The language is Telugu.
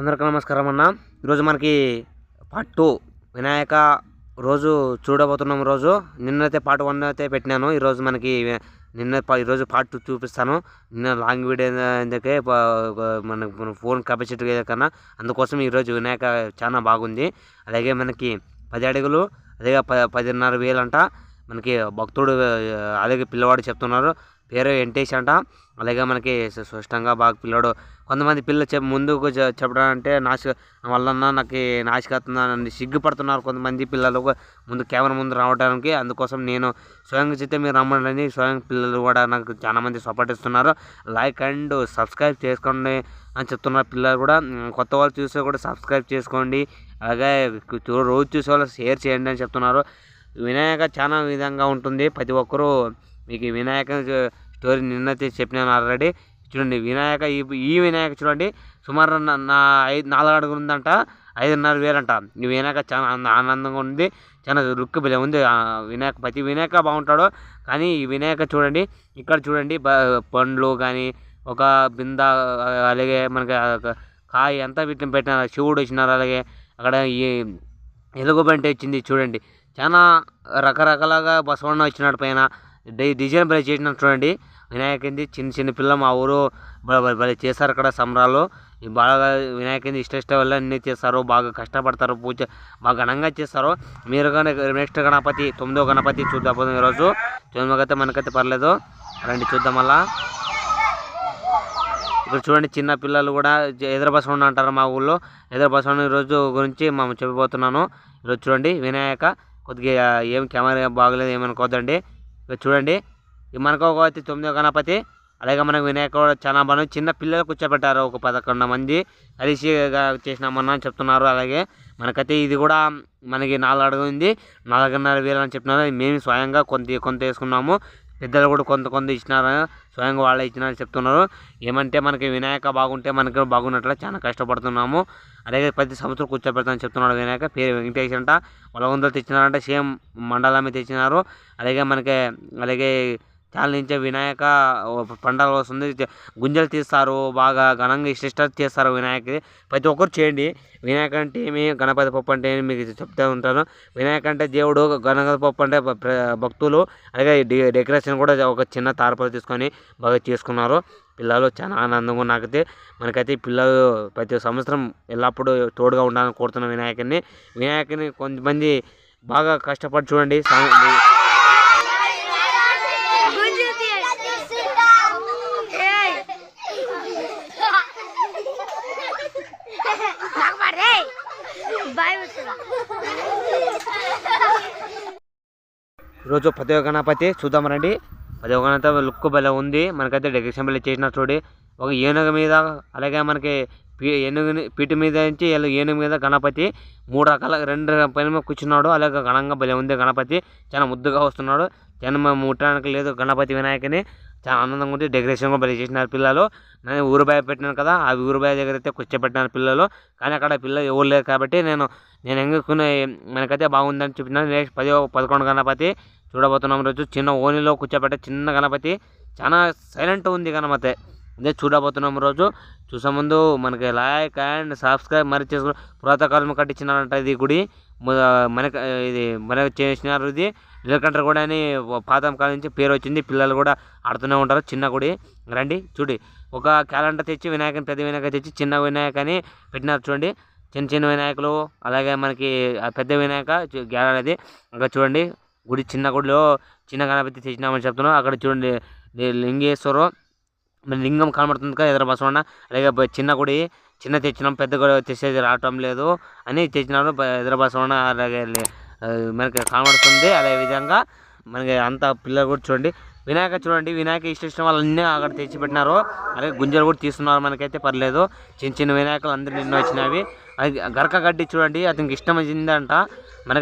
అందరికీ నమస్కారం అన్న. ఈరోజు మనకి పార్ట్ టూ వినాయక రోజు చూడబోతున్నాం రోజు. నిన్నైతే పార్ట్ వన్ అయితే పెట్టినాను. ఈరోజు మనకి నిన్న ఈరోజు పార్ట్ టూ చూపిస్తాను. నిన్న లాంగ్ వీడియో ఎందుకే మన ఫోన్ కెపాసిటీ కన్నా. అందుకోసం ఈరోజు వినాయక చాలా బాగుంది. అలాగే మనకి పది అడుగులు అదే ప పదిన్నర వేలు అంట మనకి భక్తుడు అలాగే పిల్లవాడు చెప్తున్నారు. పేరు వెంకటేష్ అంట. అలాగే మనకి స్పష్టంగా బాగా పిల్లోడు. కొంతమంది పిల్లలు చెప్ ముందుకు చెప్పడానంటే చెప్పడం అంటే నాశ వల్ల నాకు నాశకత్తున్నాను సిగ్గుపడుతున్నారు కొంతమంది పిల్లలు. ముందు కెమెరా ముందు రావడానికి అందుకోసం నేను స్వయంగా చెప్తే మీరు రమ్మని స్వయం పిల్లలు కూడా నాకు చాలామంది సపోర్ట్ ఇస్తున్నారు. లైక్ అండ్ సబ్స్క్రైబ్ చేసుకోండి అని చెప్తున్నారు పిల్లలు కూడా. కొత్త వాళ్ళు చూస్తే కూడా సబ్స్క్రైబ్ చేసుకోండి. అలాగే చూ- రోజు చూసే వాళ్ళు షేర్ చేయండి అని చెప్తున్నారు. వినాయక చాలా విధంగా ఉంటుంది. ప్రతి ఒక్కరూ మీకు ఈ వినాయక స్టోరీ నిన్నైతే చెప్పినాను ఆల్రెడీ. చూడండి వినాయక ఈ ఈ వినాయక చూడండి సుమారు నా ఐదు నాలుగు అడుగులు ఉందంట ఐదున్నర వేలంట. ఈ వినాయక చాలా ఆనందంగా ఉంది చాలా లుక్ బిలే ఉంది. ఆ వినాయక ప్రతి వినాయక బాగుంటాడు కానీ ఈ వినాయక చూడండి ఇక్కడ చూడండి పండ్లు కానీ ఒక బింద అలాగే మనకి కాయ అంతా వీటిని పెట్టినారు శివుడు వచ్చినారు అలాగే. అక్కడ ఈ ఎలుగుబంటి వచ్చింది చూడండి చాలా రకరకాలుగా బసవన్న వచ్చినాడు పైన. డిజైన్ భలే చేసినాడు చూడండి. వినాయకుడిది చిన్న చిన్న పిల్ల మా ఊరు భలే- చేస్తారు అక్కడ సంబరాలు. బాగా వినాయకుంది ఇష్ట ఇష్ట వల్ల అన్నీ చేస్తారు బాగా కష్టపడతారు. పూజ బాగా ఘనంగా చేస్తారు మీరు కానీ నెక్స్ట్ గణపతి తొమ్మిదో గణపతి చూద్దాం పోదాం ఈరోజు. తొమ్మిదికైతే మనకైతే పర్లేదు. రండి చూద్దాం మళ్ళా. ఇక్కడ చూడండి చిన్న పిల్లలు కూడా ఎదుర అంటారు మా ఊళ్ళో ఎదుర ఈరోజు గురించి మనం చెప్పబోతున్నాను. ఈరోజు చూడండి వినాయక కొద్దిగా ఏం కెమెరా బాగలేదు ఏమనుకోద్దండి. చూడండి. మనకు ఒక తొమ్మిదో గణపతి అలాగే మనకు వినాయక చాలా బాగా చిన్న పిల్లలు కూర్చోబెట్టారు ఒక పదకొండు మంది. కలిసి చేసినామన్నా అని చెప్తున్నారు. అలాగే మనకైతే ఇది కూడా మనకి నాలుగు అడుగు ఉంది నాలుగున్నర వేలు అని చెప్తున్నారు మేము స్వయంగా కొంత కొంత వేసుకున్నాము. పెద్దలు కూడా కొంత కొంత ఇచ్చినారు. స్వయంగా వాళ్ళే ఇచ్చినారని చెప్తున్నారు. ఏమంటే మనకి వినాయక బాగుంటే మనకి బాగున్నట్లు చాలా కష్టపడుతున్నాము. అలాగే ప్రతి సంవత్సరం కూర్చోబెడతానని చెప్తున్నాడు వినాయక. పేరు వెంకటేష్ అంట. వలగొందలు తెచ్చినారంటే. సేమ్ మండలమే తెచ్చినారు. అలాగే మనకి అలాగే నుంచే వినాయక పండగ వస్తుంది. గుంజలు తీస్తారు బాగా ఘనంగా ఇష్టం చేస్తారు వినాయకుడి. ప్రతి ఒక్కరు చేయండి. వినాయక అంటే ఏమి? గణపతి పప్పు అంటే ఏమి? మీకు చెప్తూ ఉంటాను. వినాయక అంటే దేవుడు గణపతి పప్పు అంటే భక్తులు అలాగే డె- డెకరేషన్ కూడా ఒక చిన్న తారపలు తీసుకొని బాగా చేసుకున్నారు. పిల్లలు చాలా ఆనందంగా నాకైతే మనకైతే పిల్లలు ప్రతి సంవత్సరం ఎల్లప్పుడూ తోడుగా ఉండాలని కోరుతున్నాం వినాయకుడిని. వినాయకుని కొంతమంది బాగా కష్టపడి చూడండి. సం- బాయ్ ఈరోజు పదవ గణపతి చూద్దాం రండి. పదవ గణపతి లుక్ భలే ఉంది. మనకైతే డెకరేషన్ భలే చేసిన చూడి. ఒక ఏనుగు మీద అలాగే మనకి ఏనుగు ఏనుగుని పీటి మీద నుంచి ఏనుగు మీద గణపతి మూడు రకాల రెండు పైన కూర్చున్నాడు. అలాగే ఘనంగా భలే ఉంది గణపతి. చాలా ముద్దుగా వస్తున్నాడు. జనం ముట్టడానికి లేదు గణపతి వినాయకుని. చాలా ఆనందంగా ఉంది డెకరేషన్ కూడా భలే చేసినారు పిల్లలు. నేను ఊరు బయ పెట్టినాను కదా ఆ ఊరు దగ్గర అయితే కూర్చోబెట్టినాను పిల్లలు. కానీ అక్కడ పిల్లలు ఎవరు లేరు కాబట్టి నేను నేను ఎంగుకునే మనకైతే బాగుందని చెప్పినాను నెక్స్ట్ పది పదకొండు గణపతి చూడబోతున్నాం రోజు. చిన్న ఓనిలో కూర్చోబెట్టే చిన్న గణపతి. చాలా సైలెంట్ ఉంది గణపతి. అదే చూడబోతున్నాం రోజు. చూసే ముందు మనకి లైక్ అండ్ సబ్స్క్రైబ్ మరి చేసుకుని పురాతకాలం కట్టించినారంట ఇది గుడి. మనకి ఇది మనకి చేసినారు ఇది. నీలకంఠ గుడి అని పాతం కాలం నుంచి పేరు వచ్చింది. పిల్లలు కూడా ఆడుతూనే ఉంటారు. చిన్న గుడి. రండి చూడి. ఒక క్యాలెండర్ తెచ్చి వినాయకుని పెద్ద వినాయక తెచ్చి చిన్న వినాయక అని పెట్టినారు చూడండి. చిన్న చిన్న వినాయకులు అలాగే మనకి పెద్ద వినాయక గ్యాలరీ అది అక్కడ చూడండి గుడి చిన్న గుడిలో చిన్న గణపతి తెచ్చినామని చెప్తున్నాం. అక్కడ చూడండి లింగేశ్వరం మన లింగం కనబడుతుంది కదా ఎదురు బసవన్న. అలాగే చిన్న గుడి చిన్న తెచ్చినాం పెద్ద గుడి తెచ్చేది రావటం లేదు అని తెచ్చినారు బ- ఎదురు అలాగే మనకి కనబడుతుంది. అదే విధంగా మనకి అంత పిల్లలు కూడా చూడండి. వినాయక చూడండి వినాయక ఇష్ట ఇష్టం వాళ్ళన్నీ అక్కడ తెచ్చిపెట్టినారు. అలాగే గుంజలు కూడా తీస్తున్నారు మనకైతే పర్లేదు. చిన్న చిన్న వినాయకులు అందరూ నిన్న వచ్చినవి. అది గరక గడ్డి చూడండి అతనికి ఇష్టం వచ్చిందంట. మనకి